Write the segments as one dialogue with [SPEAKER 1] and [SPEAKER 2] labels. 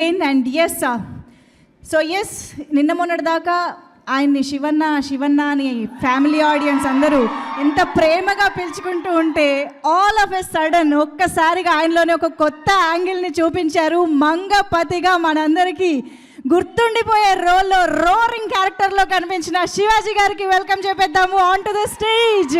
[SPEAKER 1] And yes so yes నిన్న మొన్నటి దాకా ఆయన్ని శివన్న శివన్న అని ఫ్యామిలీ ఆడియన్స్ అందరూ ఎంత ప్రేమగా పిలుచుకుంటూ ఉంటే ఆల్ ఆఫ్ ఎ సడన్ ఒక్కసారిగా ఆయనలోనే ఒక కొత్త యాంగిల్ని చూపించారు. మంగపతిగా మనందరికీ గుర్తుండిపోయే రోల్లో రోరింగ్ క్యారెక్టర్లో కనిపించిన శివాజీ గారికి వెల్కమ్ చెప్పేద్దాము ఆన్ టు ద స్టేజ్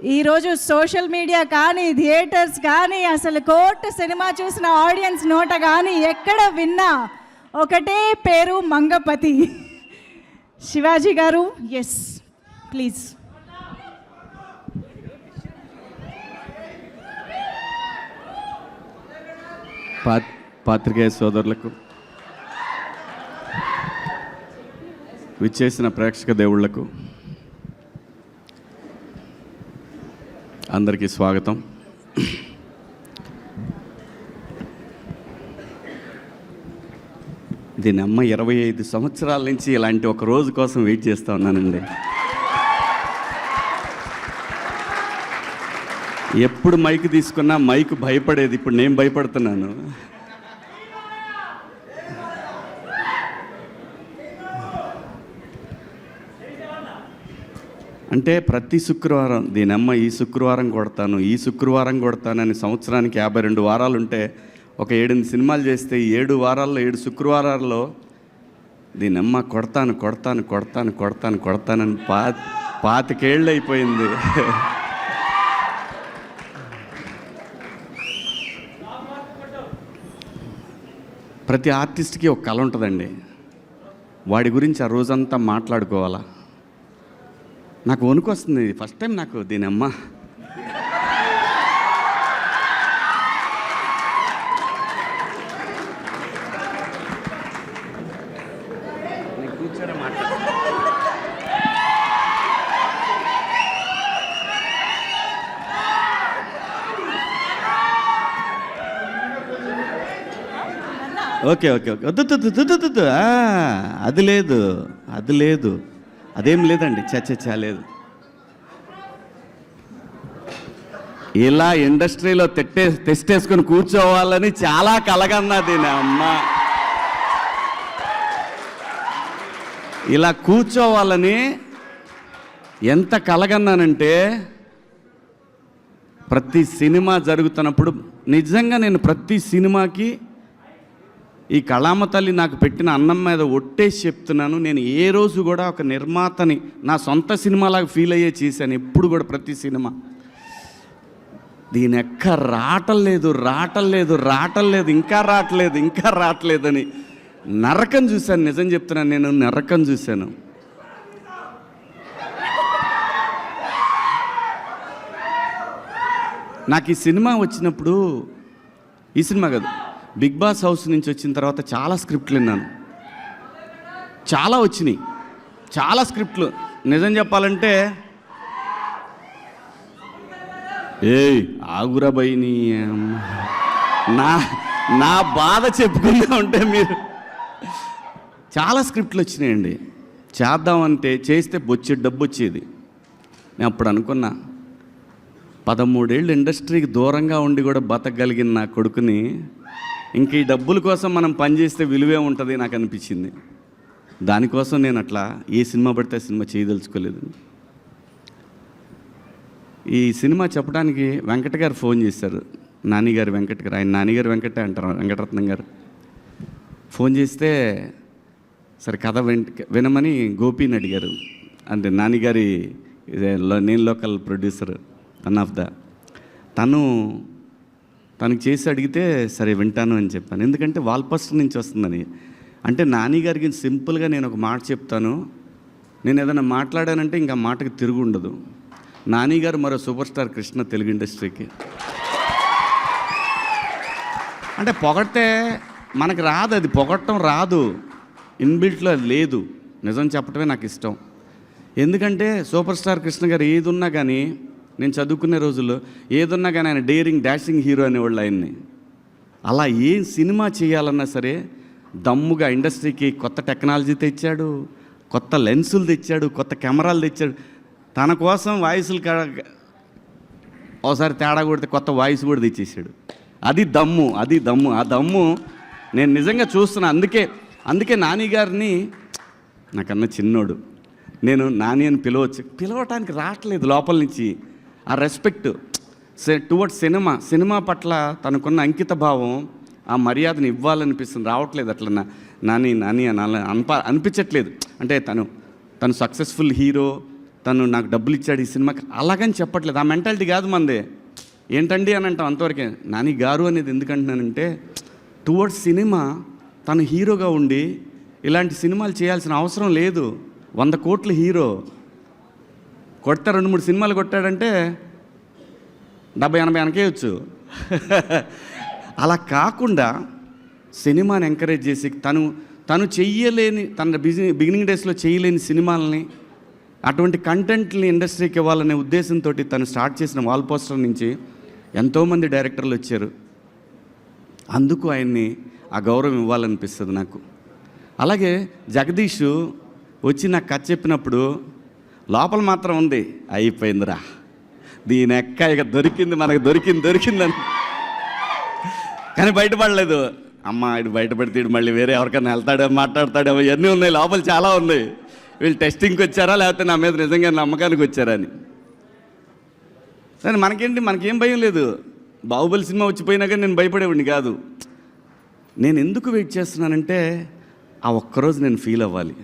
[SPEAKER 1] ఈరోజు సోషల్ మీడియా కానీ థియేటర్స్ కానీ అసలు కోర్టు సినిమా చూసిన ఆడియన్స్ నోట కానీ ఎక్కడ విన్నా ఒకటే పేరు మంగపతి. శివాజీ గారు ఎస్ ప్లీజ్
[SPEAKER 2] పాత్రికేయ సోదరులకు విచ్చేసిన ప్రేక్షక దేవుళ్ళకు అందరికీ స్వాగతం. దీని అమ్మ ఇరవై ఐదు సంవత్సరాల నుంచి ఇలాంటి ఒక రోజు కోసం వెయిట్ చేస్తూ ఉన్నానండి. ఎప్పుడు మైక్ తీసుకున్నా మైక్ భయపడేది ఇప్పుడు నేను భయపడుతున్నాను. అంటే ప్రతి శుక్రవారం దీనమ్మ ఈ శుక్రవారం కొడతాను ఈ శుక్రవారం కొడతానని సంవత్సరానికి యాభై రెండు వారాలు ఉంటే ఒక ఏడెనిమిది సినిమాలు చేస్తే ఏడు వారాల్లో ఏడు శుక్రవారాల్లో దీనమ్మ కొడతాను కొడతాను కొడతాను కొడతాను కొడతానని పా పాతికేళ్ళు అయిపోయింది ప్రతి ఆర్టిస్ట్కి ఒక కళ ఉంటుందండి. వాడి గురించి ఆ రోజంతా మాట్లాడుకోవాలా? నాకు వణుకు వస్తుంది ఫస్ట్ టైం నాకు దీని అమ్మ ఓకే ఓకే ఓకే. వద్దు అది లేదు అది లేదు. అదేం లేదండి. చచ్చచ్చా లేదు. ఇలా ఇండస్ట్రీలో తెట్టే తెస్టేసుకొని కూర్చోవాలని చాలా కలగన్నది నా అమ్మ. ఇలా కూర్చోవాలని ఎంత కలగన్నానంటే ప్రతి సినిమా జరుగుతున్నప్పుడు నిజంగా నేను ప్రతి సినిమాకి ఈ కళామ తల్లి నాకు పెట్టిన అన్నం మీద ఒట్టేసి చెప్తున్నాను. నేను ఏ రోజు కూడా ఒక నిర్మాతని నా సొంత సినిమాలాగా ఫీల్ అయ్యే చేశాను ఎప్పుడు కూడా ప్రతి సినిమా. దీని ఎక్క రాటలేదు రాటం లేదు ఇంకా రావట్లేదు ఇంకా రావట్లేదని నరకం చూశాను నిజం చెప్తున్నాను నేను నరకం చూశాను. నాకు ఈ సినిమా వచ్చినప్పుడు ఈ సినిమా కదా బిగ్ బాస్ హౌస్ నుంచి వచ్చిన తర్వాత చాలా స్క్రిప్ట్లు విన్నాను. చాలా వచ్చినాయి. చాలా స్క్రిప్ట్లు. నిజం చెప్పాలంటే ఏయ్ ఆగురా నా నా బాధ చెప్పుకుందా ఉంటే మీరు. చాలా స్క్రిప్ట్లు వచ్చినాయండి. చేద్దామంటే చేస్తే బొచ్చే డబ్బు వచ్చేది. నేను అప్పుడు అనుకున్నా పదమూడేళ్ళు ఇండస్ట్రీకి దూరంగా ఉండి కూడా బతకగలిగిన నా కొడుకుని ఇంక ఈ డబ్బుల కోసం మనం పనిచేస్తే విలువే ఉంటుంది నాకు అనిపించింది. దానికోసం నేను అట్లా ఏ సినిమా పడితే ఆ సినిమా చేయదలుచుకోలేదు. ఈ సినిమా చెప్పడానికి వెంకట గారు ఫోన్ చేశారు. నానిగారు వెంకట గారు ఆయన నానిగారు వెంకటే అంటారు వెంకటరత్నం గారు. ఫోన్ చేస్తే సరే కథ విన్ వినమని గోపిని అడిగారు. అంటే నానిగారి నేను local producer one of the. తను తనకు చేసి అడిగితే సరే వింటాను అని చెప్పాను. ఎందుకంటే వాల్పస్టర్ నుంచి వస్తుందని. అంటే నాని గారికి సింపుల్గా నేను ఒక మాట చెప్తాను. నేను ఏదైనా మాట్లాడానంటే ఇంకా మాటకి తిరుగు ఉండదు. నాని గారు మరో సూపర్ స్టార్ కృష్ణ తెలుగు ఇండస్ట్రీకి. అంటే పొగడితే మనకు రాదు అది పొగడటం రాదు. ఇన్బిల్ట్లో అది లేదు. నిజం చెప్పటమే నాకు ఇష్టం. ఎందుకంటే సూపర్ స్టార్ కృష్ణ గారు ఏది ఉన్నా కానీ నేను చదువుకునే రోజుల్లో ఏదున్నా కానీ ఆయన డేరింగ్ డాషింగ్ హీరో అనేవాళ్ళు ఆయన్ని. అలా ఏం సినిమా చేయాలన్నా సరే దమ్ముగా ఇండస్ట్రీకి కొత్త టెక్నాలజీ తెచ్చాడు కొత్త లెన్సులు తెచ్చాడు కొత్త కెమెరాలు తెచ్చాడు. తన కోసం వాయిస్లు ఒకసారి తేడా కొడితే కొత్త వాయిస్ కూడా తెచ్చేసాడు. అది దమ్ము అది దమ్ము. ఆ దమ్ము నేను నిజంగా చూస్తున్నా. అందుకే అందుకే నానిగారిని నాకన్నా చిన్నోడు. నేను నాని అని పిలవచ్చు. పిలవటానికి రావట్లేదు లోపల నుంచి. ఆ రెస్పెక్ట్ టువర్డ్స్ సినిమా సినిమా పట్ల తనకున్న అంకిత భావం ఆ మర్యాదను ఇవ్వాలనిపిస్తుంది. రావట్లేదు అట్లా నాని నాని అని అలా అనిప అనిపించట్లేదు. అంటే తను తను సక్సెస్ఫుల్ హీరో తను నాకు డబ్బులు ఇచ్చాడు ఈ సినిమాకి. అలాగని చెప్పట్లేదు. ఆ మెంటాలిటీ కాదు మందే. ఏంటండి అని అంటాం అంతవరకే. నాని గారు అనేది ఎందుకంటున్నానంటే టువర్డ్స్ సినిమా తను హీరోగా ఉండి ఇలాంటి సినిమాలు చేయాల్సిన అవసరం లేదు. వంద కోట్ల హీరో కొట్టా రెండు మూడు సినిమాలు కొట్టాడంటే డెబ్బై ఎనభై వెనకేయచ్చు అలా కాకుండా సినిమాని ఎంకరేజ్ చేసి తను తను చెయ్యలేని తన బిజి బిగినింగ్ డేస్లో చేయలేని సినిమాలని అటువంటి కంటెంట్ని ఇండస్ట్రీకి ఇవ్వాలనే ఉద్దేశంతో తను స్టార్ట్ చేసిన వాల్ పోస్టర్ నుంచి ఎంతోమంది డైరెక్టర్లు వచ్చారు. అందుకు ఆయన్ని ఆ గౌరవం ఇవ్వాలనిపిస్తుంది నాకు. అలాగే జగదీష్ వచ్చి నాకు కథ చెప్పినప్పుడు లోపల మాత్రం ఉంది. అయిపోయిందిరా. దీని ఎక్క ఇక దొరికింది మనకు దొరికింది దొరికిందని. కానీ బయటపడలేదు. అమ్మ ఇటు బయటపడితే ఇటు మళ్ళీ వేరే ఎవరికైనా వెళ్తాడో మాట్లాడతాడో ఇవన్నీ ఉన్నాయి. లోపల చాలా ఉన్నాయి. వీళ్ళు టెస్టింగ్కి వచ్చారా లేకపోతే నా మీద నిజంగా నమ్మకానికి వచ్చారా అని. సరే మనకేంటి మనకేం భయం లేదు. బాహుబలి సినిమా వచ్చిపోయినాక నేను భయపడేవాడిని కాదు. నేను ఎందుకు వెయిట్ చేస్తున్నానంటే ఆ ఒక్కరోజు నేను ఫీల్ అవ్వాలి.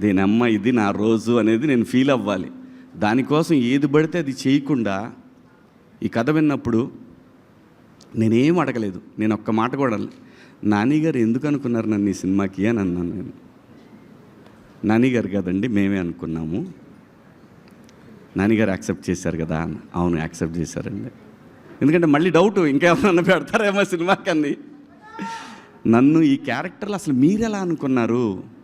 [SPEAKER 2] దీని అమ్మ ఇది నా రోజు అనేది నేను ఫీల్ అవ్వాలి. దానికోసం ఏది పడితే అది చేయకుండా ఈ కథ విన్నప్పుడు నేనేం అడగలేదు. నేను ఒక్క మాట కూడా నానిగారు ఎందుకు అనుకున్నారు నన్ను ఈ సినిమాకి అని అన్నాను నేను. నాని గారు కదండి మేమే అనుకున్నాము. నానిగారు యాక్సెప్ట్ చేశారు కదా అన్న. అవును యాక్సెప్ట్ చేశారండి. ఎందుకంటే మళ్ళీ డౌట్ ఇంకేమన్నా పెడతారేమో సినిమాకి అన్నీ. నన్ను ఈ క్యారెక్టర్లు అసలు మీరు ఎలా అనుకున్నారు?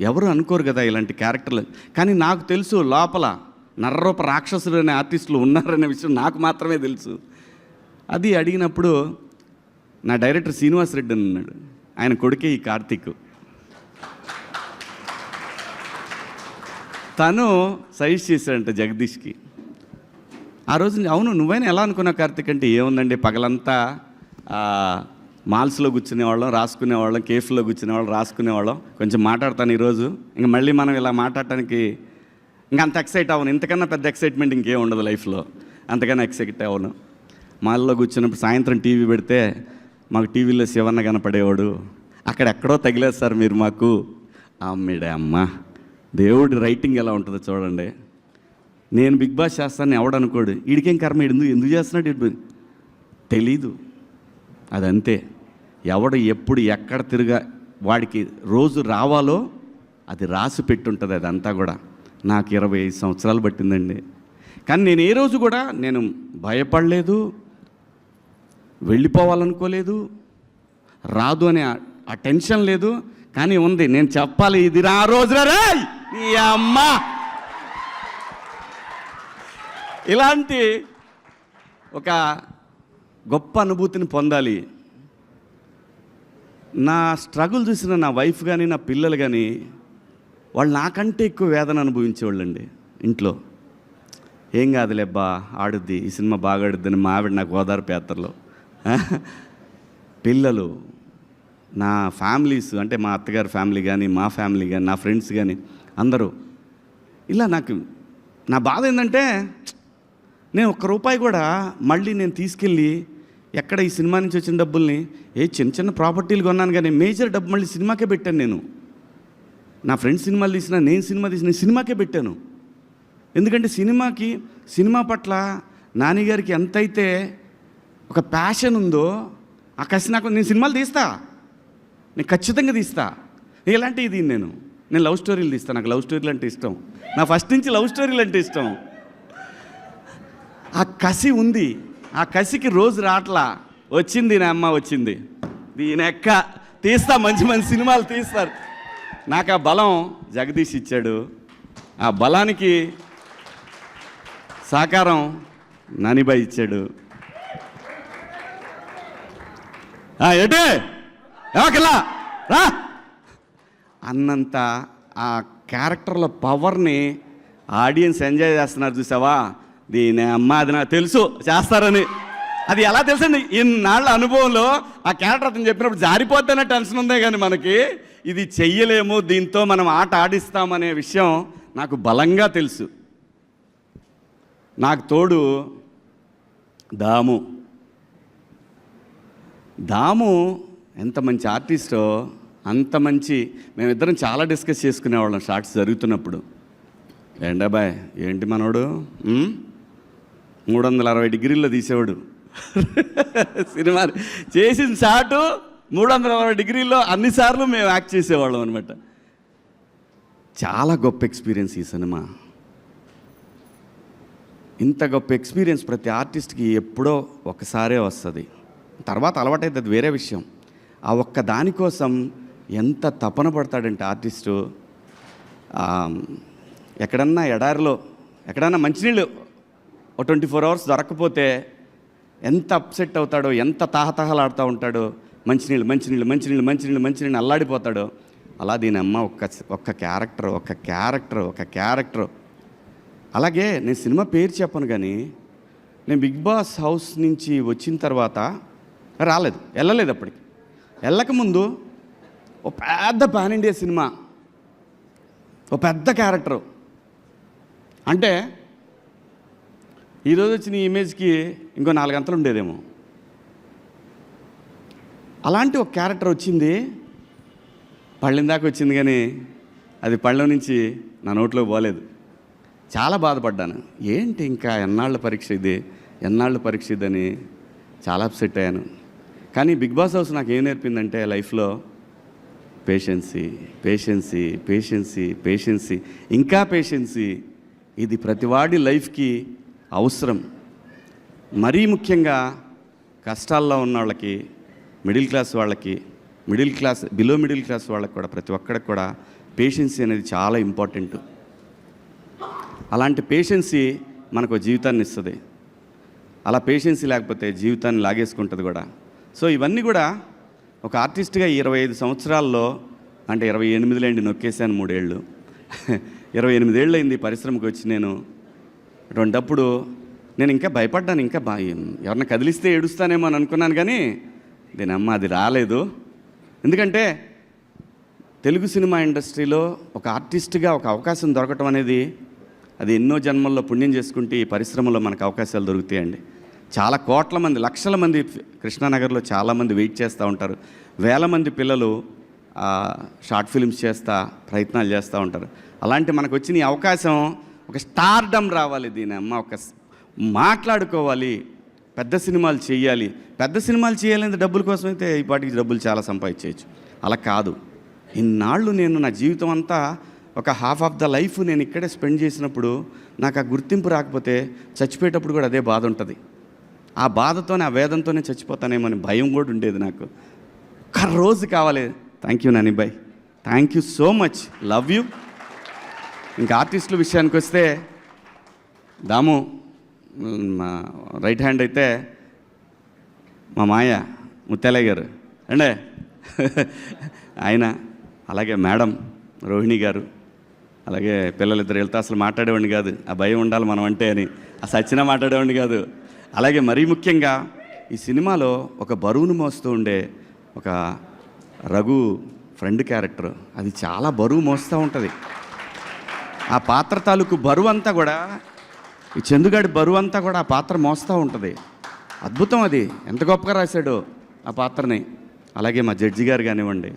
[SPEAKER 2] ఎవరు అనుకోరు కదా ఇలాంటి క్యారెక్టర్లు. కానీ నాకు తెలుసు లోపల నర్రూప రాక్షసులు అనే ఆర్టిస్టులు ఉన్నారనే విషయం నాకు మాత్రమే తెలుసు. అది అడిగినప్పుడు నా డైరెక్టర్ శ్రీనివాస్ రెడ్డి అని ఉన్నాడు. ఆయన కొడుకే ఈ కార్తీక్. తను సజెస్ట్ చేశాడంట జగదీష్కి. ఆ రోజు అవును నువ్వైనా ఎలా అనుకున్నావు కార్తీక్ అంటే? ఏముందండి పగలంతా మాల్స్లో కూర్చునేవాళ్ళం రాసుకునేవాళ్ళం కేఫ్లో కూర్చునేవాళ్ళం రాసుకునేవాళ్ళం. కొంచెం మాట్లాడతాను ఈరోజు. ఇంక మళ్ళీ మనం ఇలా మాట్లాడటానికి ఇంకా అంత ఎక్సైట్ అవ్వను. ఇంతకన్నా పెద్ద ఎక్సైట్మెంట్ ఇంకేం ఉండదు లైఫ్లో. అంతకన్నా ఎక్సైట్ అవ్వను. మాల్లో కూర్చున్నప్పుడు సాయంత్రం టీవీ పెడితే మాకు టీవీలో శివన్న కనపడేవాడు. అక్కడెక్కడో తగిలేస్తారు తగిలేదు సార్ మీరు మాకు. అమ్మిడే అమ్మ. దేవుడి రైటింగ్ ఎలా ఉంటుందో చూడండి. నేను బిగ్ బాస్ చేస్తాను ఎవడనుకోడు ఇడికేం కర్మ? ఎందుకు ఎందుకు చేస్తున్నాడు? వీడు తెలీదు. అదంతే. ఎవడు ఎప్పుడు ఎక్కడ తిరగా వాడికి రోజు రావాలో అది రాసి పెట్టుంటుంది అదంతా కూడా. నాకు ఇరవై ఐదు సంవత్సరాలు పట్టిందండి. కానీ నేను ఏ రోజు కూడా నేను భయపడలేదు వెళ్ళిపోవాలనుకోలేదు రాదు అనే ఆ- టెన్షన్ లేదు. కానీ ఉంది నేను చెప్పాలి ఇది నా రోజు రే ఈ అమ్మ! ఇలాంటి ఒక గొప్ప అనుభూతిని పొందాలి. నా స్ట్రగుల్ చూసిన నా వైఫ్ కానీ నా పిల్లలు కానీ వాళ్ళు నాకంటే ఎక్కువ వేదన అనుభవించేవాళ్ళండి ఇంట్లో. ఏం కాదులేబ్బా ఆడుద్ది ఈ సినిమా బాగా ఆడుద్దని మా ఆవిడ నాకు గోదావరి పేత్రలో. పిల్లలు నా ఫ్యామిలీస్ అంటే మా అత్తగారి ఫ్యామిలీ కానీ మా ఫ్యామిలీ కానీ నా ఫ్రెండ్స్ కానీ అందరూ. ఇలా నాకు నా బాధ ఏంటంటే నేను ఒక్క రూపాయి కూడా మళ్ళీ నేను తీసుకెళ్ళి ఎక్కడ ఈ సినిమా నుంచి వచ్చిన డబ్బుల్ని ఏ చిన్న చిన్న ప్రాపర్టీలు కొన్నాను కానీ మేజర్ డబ్బు మళ్ళీ సినిమాకే పెట్టాను నేను. నా ఫ్రెండ్స్ సినిమాలు తీసిన నేను సినిమా తీసిన సినిమాకే పెట్టాను. ఎందుకంటే సినిమాకి సినిమా పట్ల నాన్నగారికి ఎంతైతే ఒక ప్యాషన్ ఉందో ఆ కసి నాకు నేను సినిమాలు తీస్తా. నేను ఖచ్చితంగా తీస్తా. ఇలాంటివి దీన్ని నేను. నేను లవ్ స్టోరీలు తీస్తాను నాకు లవ్ స్టోరీలు అంటే ఇష్టం. నా ఫస్ట్ నుంచి లవ్ స్టోరీలు అంటే ఇష్టం. ఆ కసి ఉంది. ఆ కసికి రోజు రాట్లా. వచ్చింది నా అమ్మ వచ్చింది. దీని ఎక్క తీస్తా మంచి మంచి సినిమాలు తీస్తారు. నాకు ఆ బలం జగదీష్ ఇచ్చాడు. ఆ బలానికి సాకారం నానిబాయి ఇచ్చాడు. ఎటే ఎవకల్లా రా! అన్నంత ఆ క్యారెక్టర్ల పవర్ని ఆడియన్స్ ఎంజాయ్ చేస్తున్నారు చూసావా? దీని అమ్మ అది నాకు తెలుసు చేస్తారని. అది ఎలా తెలుసండి? ఇన్నాళ్ళ అనుభవంలో ఆ క్యారెక్టర్ అతను చెప్పినప్పుడు జారిపోద్దనే టెన్షన్ ఉందే కానీ మనకి ఇది చెయ్యలేము దీంతో మనం ఆట ఆడిస్తామనే విషయం నాకు బలంగా తెలుసు. నాకు తోడు దాము. దాము ఎంత మంచి ఆర్టిస్టో అంత మంచి మేమిద్దరం చాలా డిస్కస్ చేసుకునేవాళ్ళం షార్ట్స్ జరుగుతున్నప్పుడు. ఏండాబాయ్ ఏంటి మనోడు? మూడు వందల అరవై డిగ్రీల్లో తీసేవాడు. సినిమా చేసిన షాటు మూడు వందల అరవై డిగ్రీల్లో అన్నిసార్లు మేము యాక్ట్ చేసేవాళ్ళం అనమాట చాలా గొప్ప ఎక్స్పీరియన్స్ ఈ సినిమా. ఇంత గొప్ప ఎక్స్పీరియన్స్ ప్రతి ఆర్టిస్ట్కి ఎప్పుడో ఒకసారే వస్తుంది. తర్వాత అలవాటైతే అది వేరే విషయం. ఆ ఒక్క దానికోసం ఎంత తపన పడతాడంటే ఆర్టిస్టు. ఎక్కడన్నా ఎడారిలో ఎక్కడన్నా మంచినీళ్ళు ట్వంటీ ఫోర్ అవర్స్ దొరకకపోతే ఎంత అప్సెట్ అవుతాడో ఎంత తాహతహలాడుతూ ఉంటాడో మంచినీళ్ళు మంచినీళ్ళు మంచినీళ్ళు మంచినీళ్ళు మంచినీళ్ళు అల్లాడిపోతాడో అలా దీని అమ్మ ఒక్క ఒక్క క్యారెక్టర్ ఒక క్యారెక్టర్ ఒక క్యారెక్టర్ అలాగే నేను సినిమా పేరు చెప్పను కానీ నేను బిగ్ బాస్ హౌస్ నుంచి వచ్చిన తర్వాత రాలేదు వెళ్ళలేదు అప్పటికి. వెళ్ళకముందు ఓ పెద్ద పాన్ ఇండియా సినిమా ఓ పెద్ద క్యారెక్టరు అంటే ఈరోజు వచ్చిన ఇమేజ్కి ఇంకో నాలుగు గంటలు ఉండేదేమో. అలాంటి ఒక క్యారెక్టర్ వచ్చింది. పళ్ళిన దాకా వచ్చింది కానీ అది పళ్ళ నుంచి నా నోట్లో పోలేదు. చాలా బాధపడ్డాను. ఏంటి ఇంకా ఎన్నాళ్ళ పరీక్ష ఇది? ఎన్నాళ్ళ పరీక్ష ఇదని చాలా అప్సెట్ అయ్యాను. కానీ బిగ్ బాస్ హౌస్ నాకు ఏం నేర్పిందంటే లైఫ్లో పేషెన్సీ పేషెన్సీ పేషెన్సీ పేషెన్సీ ఇంకా పేషెన్సీ ఇది ప్రతివాడి లైఫ్కి అవసరం. మరీ ముఖ్యంగా కష్టాల్లో ఉన్న వాళ్ళకి మిడిల్ క్లాస్ వాళ్ళకి middle class below middle class వాళ్ళకి కూడా ప్రతి ఒక్కడికి కూడా పేషెన్సీ అనేది చాలా ఇంపార్టెంట్. అలాంటి పేషెన్సీ మనకు జీవితాన్ని ఇస్తుంది. అలా పేషెన్సీ లేకపోతే జీవితాన్ని లాగేసుకుంటుంది కూడా. సో ఇవన్నీ కూడా ఒక ఆర్టిస్ట్గా ఇరవై ఐదు సంవత్సరాల్లో అంటే ఇరవై ఎనిమిదిలేండి నొక్కేసాను మూడేళ్ళు. ఇరవై ఎనిమిదేళ్ళు అయింది పరిశ్రమకు వచ్చి నేను అటువంటప్పుడు నేను ఇంకా భయపడ్డాను ఇంకా బా ఎవరిని కదిలిస్తే ఏడుస్తానేమో అని అనుకున్నాను కానీ దీని అమ్మ అది రాలేదు. ఎందుకంటే తెలుగు సినిమా ఇండస్ట్రీలో ఒక ఆర్టిస్ట్గా ఒక అవకాశం దొరకటం అనేది అది ఎన్నో జన్మల్లో పుణ్యం చేసుకుంటే ఈ పరిశ్రమలో మనకు అవకాశాలు దొరుకుతాయండి. చాలా కోట్ల మంది లక్షల మంది కృష్ణానగర్లో చాలామంది వెయిట్ చేస్తూ ఉంటారు. వేల మంది పిల్లలు షార్ట్ ఫిల్మ్స్ చేస్తా ప్రయత్నాలు చేస్తూ ఉంటారు. అలాంటి మనకు వచ్చిన ఈ అవకాశం ఒక స్టార్డమ్ రావాలి దీని అమ్మ ఒక మాట్లాడుకోవాలి పెద్ద సినిమాలు చేయాలి పెద్ద సినిమాలు చేయాలంటే డబ్బుల కోసం అయితే ఈ పాటికి డబ్బులు చాలా సంపాదించేయచ్చు. అలా కాదు. ఇన్నాళ్ళు నేను నా జీవితం అంతా ఒక హాఫ్ ఆఫ్ ద లైఫ్ నేను ఇక్కడే స్పెండ్ చేసినప్పుడు నాకు ఆ గుర్తింపు రాకపోతే చచ్చిపోయేటప్పుడు కూడా అదే బాధ ఉంటుంది. ఆ బాధతోనే ఆ వేదంతోనే చచ్చిపోతానేమో అని భయం కూడా ఉండేది నాకు. ఒక్క రోజు కావాలి. Thank you Nani bye thank you so much. Love you. ఇంకా ఆర్టిస్టుల విషయానికి వస్తే దాము మా రైట్ హ్యాండ్ అయితే మా మాయ ముత్యాలయ్య గారు. అండే ఆయన అలాగే మేడం రోహిణి గారు అలాగే పిల్లలిద్దరు వెళ్తే అసలు మాట్లాడేవాడిని కాదు. ఆ భయం ఉండాలి మనం అంటే అని. ఆ సచిన మాట్లాడేవాడిని కాదు. అలాగే మరీ ముఖ్యంగా ఈ సినిమాలో ఒక బరువును మోస్తూ ఉండే ఒక రఘు ఫ్రెండ్ క్యారెక్టర్ అది చాలా బరువు మోస్తూ ఉంటుంది. ఆ పాత్ర తాలూకు బరువు అంతా కూడా ఈ చందుగాడి బరువు అంతా కూడా ఆ పాత్ర మోస్తూ ఉంటుంది. అద్భుతం అది. ఎంత గొప్పగా రాశాడో ఆ పాత్రని. అలాగే మా జడ్జి గారు కానివ్వండి.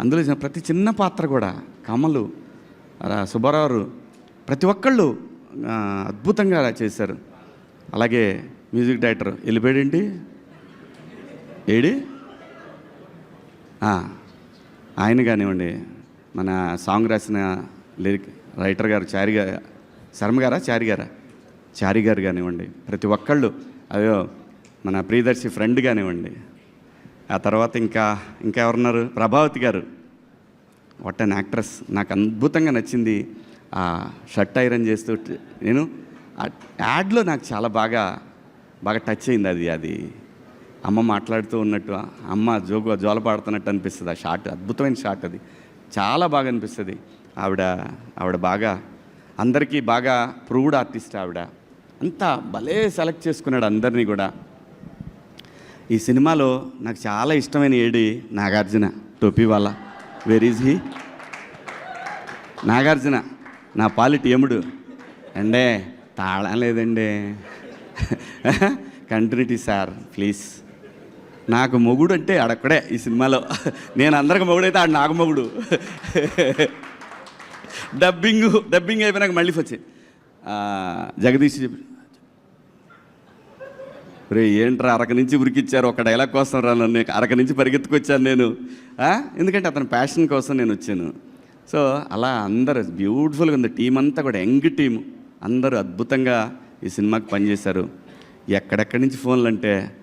[SPEAKER 2] అందులో ప్రతి చిన్న పాత్ర కూడా కమలు సుబ్బారావు ప్రతి ఒక్కళ్ళు అద్భుతంగా చేశారు. అలాగే మ్యూజిక్ డైరెక్టర్ వెళ్ళిపోయాడేంటి? ఏడి? ఆయన కానివ్వండి మన సాంగ్ రాసిన లిరిక్ రైటర్ గారు చారి గారు శర్మ గారా? చారి గారా? చారి గారు కానివ్వండి. ప్రతి ఒక్కళ్ళు అయ్యో మన ప్రియదర్శి ఫ్రెండ్ కానివ్వండి. ఆ తర్వాత ఇంకా ఇంకా ఎవరున్నారు? ప్రభావతి గారు. వాట్ అన్ యాక్ట్రెస్ నాకు అద్భుతంగా నచ్చింది ఆ షర్ట్ ఐరన్ చేస్తూ నేను యాడ్లో నాకు చాలా బాగా బాగా టచ్ అయింది అది అది. అమ్మ మాట్లాడుతూ ఉన్నట్టు అమ్మ జోగు జోల పాడుతున్నట్టు అనిపిస్తుంది ఆ షాట్. అద్భుతమైన షాట్ అది. చాలా బాగా అనిపిస్తుంది. ఆవిడ ఆవిడ బాగా అందరికీ బాగా ప్రూవ్డ్ ఆర్టిస్ట్ ఆవిడ. అంతా భలే సెలెక్ట్ చేసుకున్నాడు అందరినీ కూడా. ఈ సినిమాలో నాకు చాలా ఇష్టమైన ఏడి నాగార్జున టోపీ వాళ్ళ. వెర్ ఈజ్ హీ నాగార్జున నా పాలిటి యముడు. అండే తాళం లేదండి. Continuity sir please. నాకు మొగుడు అంటే ఆడక్కడే ఈ సినిమాలో. నేను అందరికి మొగుడైతే ఆడు నాకు మొగుడు. డబ్బింగ్ డబ్బింగ్ అయిపోయినాక మళ్ళీ వచ్చి జగదీష్ చెప్పి రే ఏంట్రా అరక నుంచి ఉరికిచ్చారు ఒక డైలాగ్ కోసం రా నన్ను అరక నుంచి పరిగెత్తుకొచ్చాను నేను. ఎందుకంటే అతని ప్యాషన్ కోసం నేను వచ్చాను. సో అలా అందరు బ్యూటిఫుల్గా ఉంది టీం అంతా కూడా యంగ్ టీం అందరూ అద్భుతంగా ఈ సినిమాకి పనిచేశారు. ఎక్కడెక్కడి నుంచి ఫోన్లు అంటే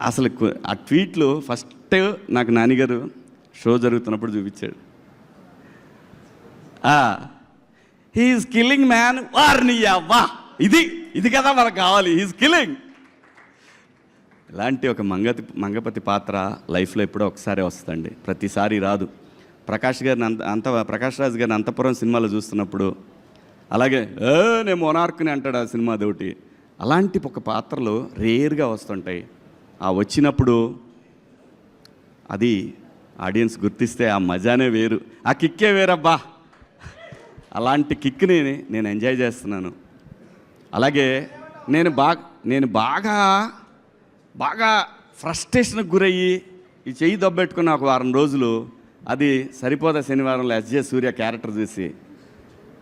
[SPEAKER 2] అసలు ఆ ట్వీట్లు ఫస్ట్ నాకు నానిగారు షో జరుగుతున్నప్పుడు చూపించాడు. హీఈస్ కిల్లింగ్ మ్యాన్ వారిని అవ్వా ఇది ఇది కదా మనకు కావాలి. హీఈస్ కిల్లింగ్ ఇలాంటి ఒక మంగతి మంగపతి పాత్ర లైఫ్లో ఎప్పుడో ఒకసారి వస్తుందండి. ప్రతిసారి రాదు. ప్రకాష్ గారిని అంత అంత ప్రకాష్ రాజ్ గారిని అంతపురం సినిమాలో చూస్తున్నప్పుడు అలాగే ఏ నేను మొనార్క్ని అంటాడు ఆ సినిమా దోటి. అలాంటి ఒక పాత్రలు రేర్గా వస్తుంటాయి. ఆ వచ్చినప్పుడు అది ఆడియన్స్ గుర్తిస్తే ఆ మజానే వేరు. ఆ కిక్కే వేరబ్బా. అలాంటి కిక్ని నేను ఎంజాయ్ చేస్తున్నాను. అలాగే నేను బాగా నేను బాగా బాగా ఫ్రస్ట్రేషన్కి గురయ్యి ఈ చెయ్యి దొబ్బెట్టుకున్న ఒక వారం రోజులు అది సరిపోదా శనివారంలో ఎస్జే సూర్య క్యారెక్టర్ చూసి.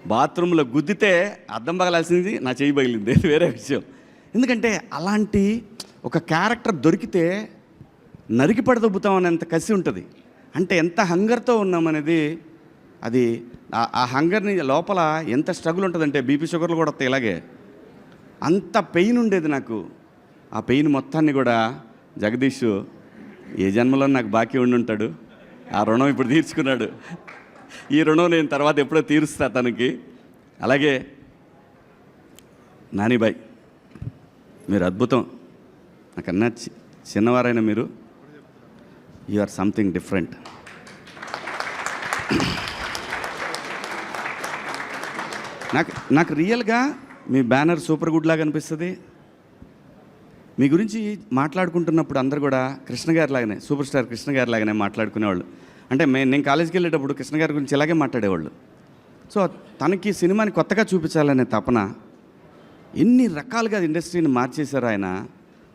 [SPEAKER 2] బాత్రూంలో గుద్దితే అద్దం పగలాల్సింది నా చెయ్యి పగిలింది. అది వేరే విషయం. ఎందుకంటే అలాంటి ఒక క్యారెక్టర్ దొరికితే నరికి పడదొబ్బుతామనేంత కసి ఉంటుంది. అంటే ఎంత హంగర్తో ఉన్నామనేది అది ఆ- హంగర్ని లోపల ఎంత స్ట్రగుల్ ఉంటుందంటే బీపీ షుగర్లు కూడా వస్తాయి ఇలాగే. అంత పెయిన్ ఉండేది నాకు. ఆ పెయిన్ మొత్తాన్ని కూడా జగదీష్ ఏ జన్మలో నాకు బాకీ ఉండి ఉంటాడు. ఆ రుణం ఇప్పుడు తీర్చుకున్నాడు. ఈ రుణం నేను తర్వాత ఎప్పుడో తీరుస్తా తనకి. అలాగే నానిబాయ్ మీరు అద్భుతం. నాకన్నా చి- చిన్నవారైన మీరు. యు ఆర్ సంథింగ్ డిఫరెంట్ నాకు నాకు రియల్గా మీ బ్యానర్ సూపర్ గుడ్ లాగా అనిపిస్తుంది. మీ గురించి మాట్లాడుకుంటున్నప్పుడు అందరు కూడా కృష్ణ గారి లాగానే సూపర్ స్టార్ కృష్ణ గారి లాగానే మాట్లాడుకునేవాళ్ళు. అంటే మే నేను కాలేజీకి వెళ్ళేటప్పుడు కృష్ణ గారి గురించి ఇలాగే మాట్లాడేవాళ్ళు. సో తనకి సినిమాని కొత్తగా చూపించాలనే తపన ఎన్ని రకాలుగా ఇండస్ట్రీని మార్చేశారు ఆయన.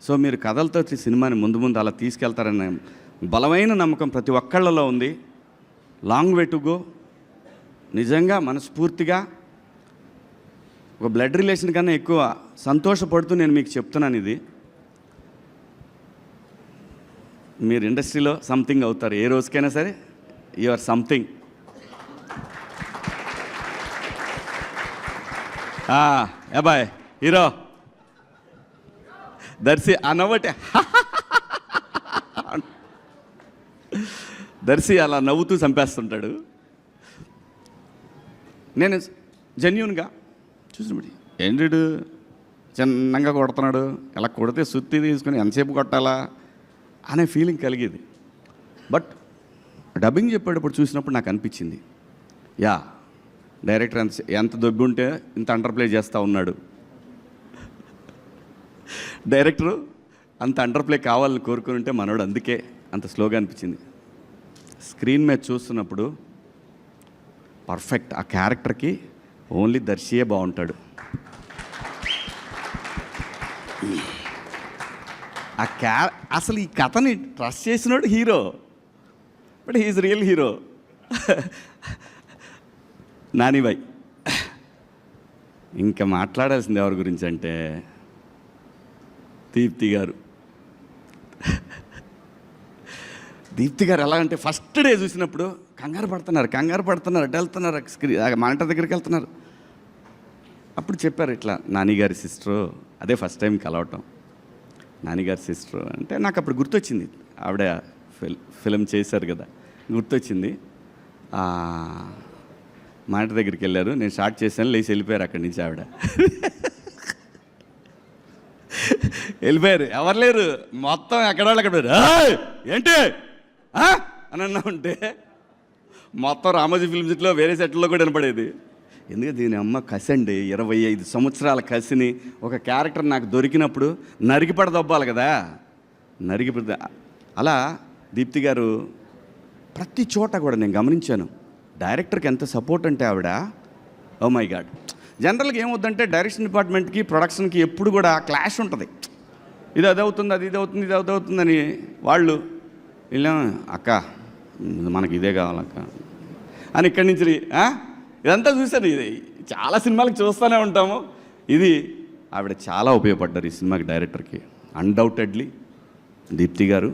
[SPEAKER 2] సో మీరు కథలతో వచ్చి సినిమాని ముందు ముందు అలా తీసుకెళ్తారనే బలమైన నమ్మకం ప్రతి ఒక్కళ్ళలో ఉంది. Long way to go. నిజంగా మనస్ఫూర్తిగా ఒక బ్లడ్ రిలేషన్ కన్నా ఎక్కువ సంతోషపడుతూ నేను మీకు చెప్తున్నాను ఇది. మీరు ఇండస్ట్రీలో సంథింగ్ అవుతారు. ఏ రోజుకైనా సరే యు ఆర్ సంథింగ్ బాయ్ హీరో. దర్శి ఆ నవ్వటే దర్శి అలా నవ్వుతూ చంపేస్తుంటాడు. నేను జెన్యున్గా చూసినప్పుడు ఏంటి చిన్నంగా కొడుతున్నాడు. ఇలా కొడితే సుత్తి తీసుకుని ఎంతసేపు కొట్టాలా? అనే ఫీలింగ్ కలిగేది. బట్ డబ్బింగ్ చెప్పేటప్పుడు చూసినప్పుడు నాకు అనిపించింది. యా డైరెక్టర్ ఎంత ఎంత దొబ్బి ఉంటే ఇంత అండర్ప్లే చేస్తూ ఉన్నాడు. డైరెక్టరు అంత అండర్ప్లే కావాలని కోరుకుని ఉంటే మనోడు అందుకే అంత స్లోగా అనిపించింది. స్క్రీన్ మీద చూస్తున్నప్పుడు పర్ఫెక్ట్ ఆ క్యారెక్టర్కి ఓన్లీ దర్శియే బాగుంటాడు. ఆ క్యా అసలు ఈ కథని ట్రస్ట్ చేసినాడు hero. But he is real hero. నానిబాయ్. ఇంకా మాట్లాడాల్సింది ఎవరి గురించి అంటే దీప్తి గారు. దీప్తి గారు ఎలా అంటే ఫస్ట్ డే చూసినప్పుడు కంగారు పడుతున్నారు కంగారు పడుతున్నారు అటు వెళ్తున్నారు స్క్రీన్ మానిటర్ దగ్గరికి వెళ్తున్నారు. అప్పుడు చెప్పారు ఇట్లా నానిగారి సిస్టరు అదే ఫస్ట్ టైం కలవటం. నానిగారి సిస్టరు అంటే నాకు అప్పుడు గుర్తొచ్చింది. ఆవిడ ఫిల్ ఫిలిం చేశారు కదా గుర్తొచ్చింది. మాట దగ్గరికి వెళ్ళారు నేను షార్ట్ చేశాను లేచి వెళ్ళిపోయారు అక్కడి నుంచి ఆవిడ. వెళ్ళిపోయారు. ఎవరు లేరు? మొత్తం ఎక్కడ వాళ్ళు అక్కడ ఏంటి? ఆ?" అని అన్నా ఉంటే మొత్తం రామోజీ ఫిల్మ్ సిటీలో వేరే సెట్లో కూడా వినపడేది. ఎందుకంటే దీని అమ్మ కసి అండి ఇరవై ఐదు సంవత్సరాల కసిని ఒక క్యారెక్టర్ నాకు దొరికినప్పుడు నరికిపడ దొబ్బాలి కదా. నరికిపడ అలా దీప్తి గారు ప్రతి చోట కూడా నేను గమనించాను. డైరెక్టర్కి ఎంత సపోర్ట్ అంటే ఆవిడ ఓ మై గాడ్. జనరల్గా ఏమవుద్దంటే డైరెక్షన్ డిపార్ట్మెంట్కి ప్రొడక్షన్కి ఎప్పుడు కూడా క్లాష్ ఉంటుంది. ఇది అది అవుతుంది అది ఇది అవుతుంది ఇది అది అవుతుందని వాళ్ళు ఇలా అక్క మనకి ఇదే కావాలక్క. అని ఇక్కడి నుంచి ఇదంతా చూశాను ఇది చాలా సినిమాలకు చూస్తూనే ఉంటాము. ఇది ఆవిడ చాలా ఉపయోగపడ్డారు ఈ సినిమాకి డైరెక్టర్కి. అన్డౌటెడ్లీ దీప్తి గారు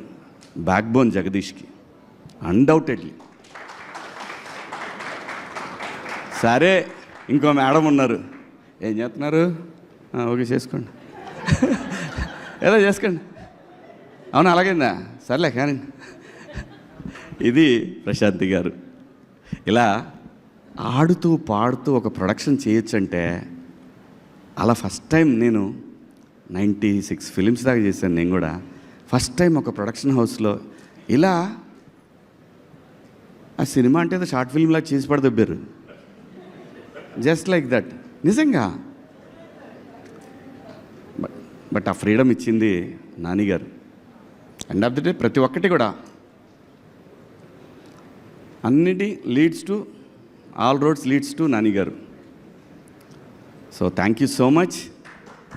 [SPEAKER 2] బ్యాక్ బోన్ జగదీష్కి. అన్డౌటెడ్లీ సరే ఇంకో మేడం ఉన్నారు. ఏం చేస్తున్నారు? ఓకే చేసుకోండి. ఏదో చేసుకోండి. అవును అలాగైందా? సర్లే కానీ ఇది ప్రశాంతి గారు. ఇలా ఆడుతూ పాడుతూ ఒక ప్రొడక్షన్ చేయొచ్చంటే అలా ఫస్ట్ టైం నేను నైంటీ సిక్స్ ఫిలిమ్స్ దాకా చేశాను నేను కూడా. ఫస్ట్ టైం ఒక ప్రొడక్షన్ హౌస్లో ఇలా ఆ సినిమా అంటే ఏదో షార్ట్ ఫిల్మ్లా చేసి పడదొబ్బారు జస్ట్ లైక్ దట్. నిజంగా. బట్ బట్ ఆ ఫ్రీడమ్ ఇచ్చింది నానిగారు. ఎండ్ ఆఫ్ ద డే ప్రతి ఒక్కటి కూడా. అన్నిటి leads to all roads leads to నానిగారు so thank you so much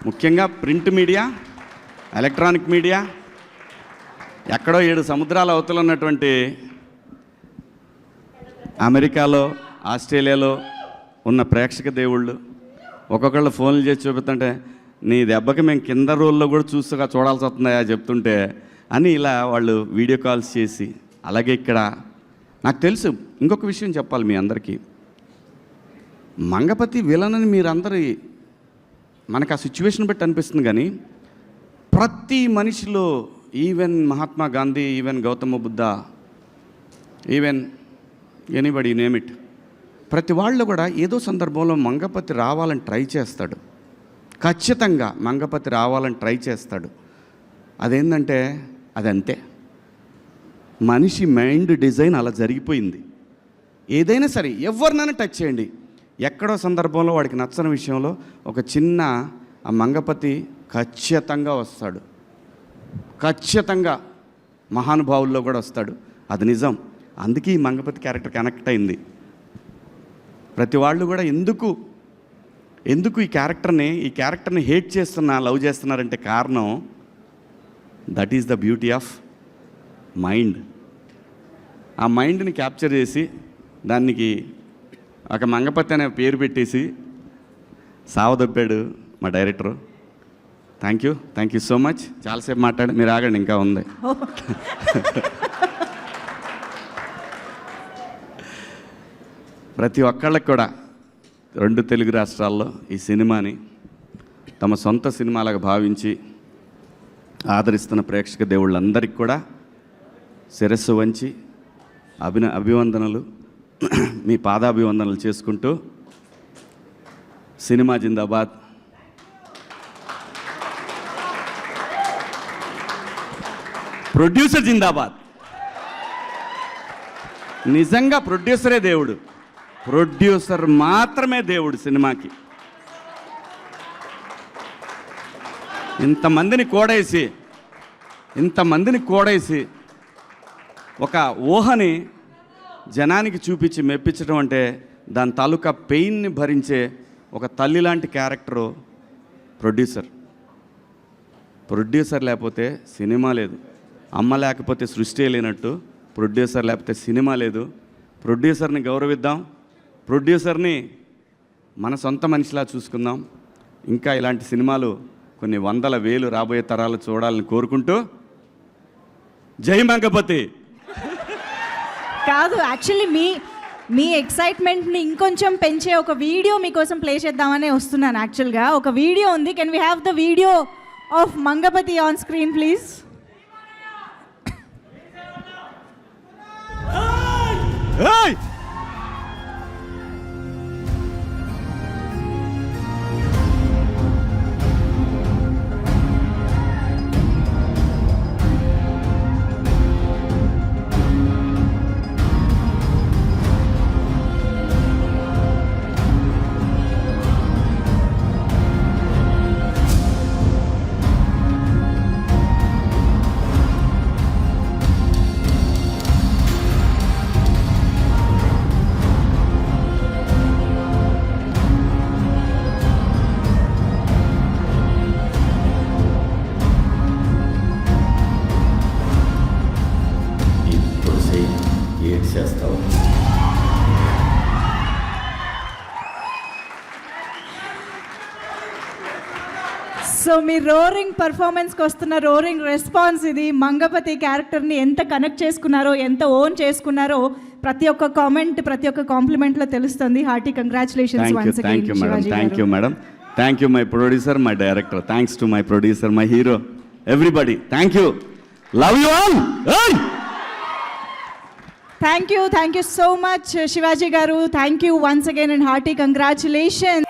[SPEAKER 2] ముఖ్యంగా ప్రింట్ మీడియా ఎలక్ట్రానిక్ మీడియా ఎక్కడో ఏడు సముద్రాల అవతల ఉన్నటువంటి అమెరికాలో ఆస్ట్రేలియాలో ఉన్న ప్రేక్షక దేవుళ్ళు ఒక్కొక్కళ్ళు ఫోన్లు చేసి చూపిస్తుంటే నీ దెబ్బకి మేము కింద రోల్లో కూడా చూస్తగా చూడాల్సి వస్తుందా చెప్తుంటే అని ఇలా వాళ్ళు వీడియో కాల్స్ చేసి అలాగే ఇక్కడ నాకు తెలుసు. ఇంకొక విషయం చెప్పాలి మీ అందరికీ. మంగపతి విలనని మీరందరి మనకు ఆ సిచ్యువేషన్ బట్టి అనిపిస్తుంది కానీ ప్రతి మనిషిలో even Mahatma Gandhi even Gautama Buddha even anybody name it ప్రతి వాళ్ళు కూడా ఏదో సందర్భంలో మంగపతి రావాలని ట్రై చేస్తాడు. ఖచ్చితంగా మంగపతి రావాలని ట్రై చేస్తాడు. అదేంటంటే అదంతే. మనిషి మైండ్ డిజైన్ అలా జరిగిపోయింది. ఏదైనా సరే ఎవరినైనా టచ్ చేయండి. ఎక్కడో సందర్భంలో వాడికి నచ్చని విషయంలో ఒక చిన్న ఆ మంగపతి ఖచ్చితంగా వస్తాడు. ఖచ్చితంగా మహానుభావుల్లో కూడా వస్తాడు. అది నిజం. అందుకే ఈ మంగపతి క్యారెక్టర్ కనెక్ట్ అయింది. ప్రతి వాళ్ళు కూడా ఎందుకు ఎందుకు ఈ క్యారెక్టర్ని ఈ క్యారెక్టర్ని హేట్ చేస్తున్నా లవ్ చేస్తున్నారంటే కారణం that is the beauty of mind. ఆ మైండ్ని క్యాప్చర్ చేసి దానికి ఒక మంగపతి అనే పేరు పెట్టేసి సావదొప్పాడు మా director. Thank you thank you so much చాలాసేపు మాట్లాడి మీరు ఆగండి ఇంకా ఉంది. ప్రతి ఒక్కళ్ళకి కూడా రెండు తెలుగు రాష్ట్రాల్లో ఈ సినిమాని తమ సొంత సినిమాలకు భావించి ఆదరిస్తున్న ప్రేక్షక దేవుళ్ళందరికీ కూడా శిరస్సు వంచి అభిన అభివందనలు మీ పాదాభివందనలు చేసుకుంటూ సినిమా జిందాబాద్. ప్రొడ్యూసర్ జిందాబాద్. నిజంగా ప్రొడ్యూసరే దేవుడు. ప్రొడ్యూసర్ మాత్రమే దేవుడు సినిమాకి. ఇంతమందిని కోడేసి ఇంతమందిని కోడేసి ఒక ఊహని జనానికి చూపించి మెప్పించడం అంటే దాని తాలూకా పెయిన్ని భరించే ఒక తల్లి లాంటి క్యారెక్టరు ప్రొడ్యూసర్. ప్రొడ్యూసర్ లేకపోతే సినిమా లేదు. అమ్మ లేకపోతే సృష్టి లేనట్టు ప్రొడ్యూసర్ లేకపోతే సినిమా లేదు. ప్రొడ్యూసర్ని గౌరవిద్దాం. ప్రొడ్యూసర్ని మన సొంత మనిషిలా చూసుకుందాం. ఇంకా ఇలాంటి సినిమాలు కొన్ని వందల వేలు రాబోయే తరాలు చూడాలని కోరుకుంటూ జై మంగపతి!
[SPEAKER 1] కాదు యాక్చువల్లీ మీ మీ ఎక్సైట్మెంట్ని ఇంకొంచెం పెంచే ఒక వీడియో మీకోసం ప్లే చేద్దామనే వస్తున్నాను యాక్చువల్గా ఒక వీడియో ఉంది. Can we have the video of Mangapathi on screen please
[SPEAKER 2] Hey!
[SPEAKER 3] చేస్తావు.
[SPEAKER 1] సో మీ రోరింగ్ పర్ఫార్మెన్స్కి వస్తున్న రోరింగ్ రెస్పాన్స్ ఇది మంగపతి క్యారెక్టర్ని ఎంత కనెక్ట్ చేసుకున్నారో ఎంత ఓన్ చేసుకున్నారో ప్రతి ఒక్క కామెంట్ ప్రతి ఒక్క కాంప్లిమెంట్లో తెలుస్తుంది. Hearty congratulations
[SPEAKER 2] thank you
[SPEAKER 1] once
[SPEAKER 2] thank you madam thank you madam thank you my producer my director thanks to my producer my hero everybody thank you love you all
[SPEAKER 1] Thank you, thank you so much, Shivaji Garu. Thank you once again and hearty congratulations.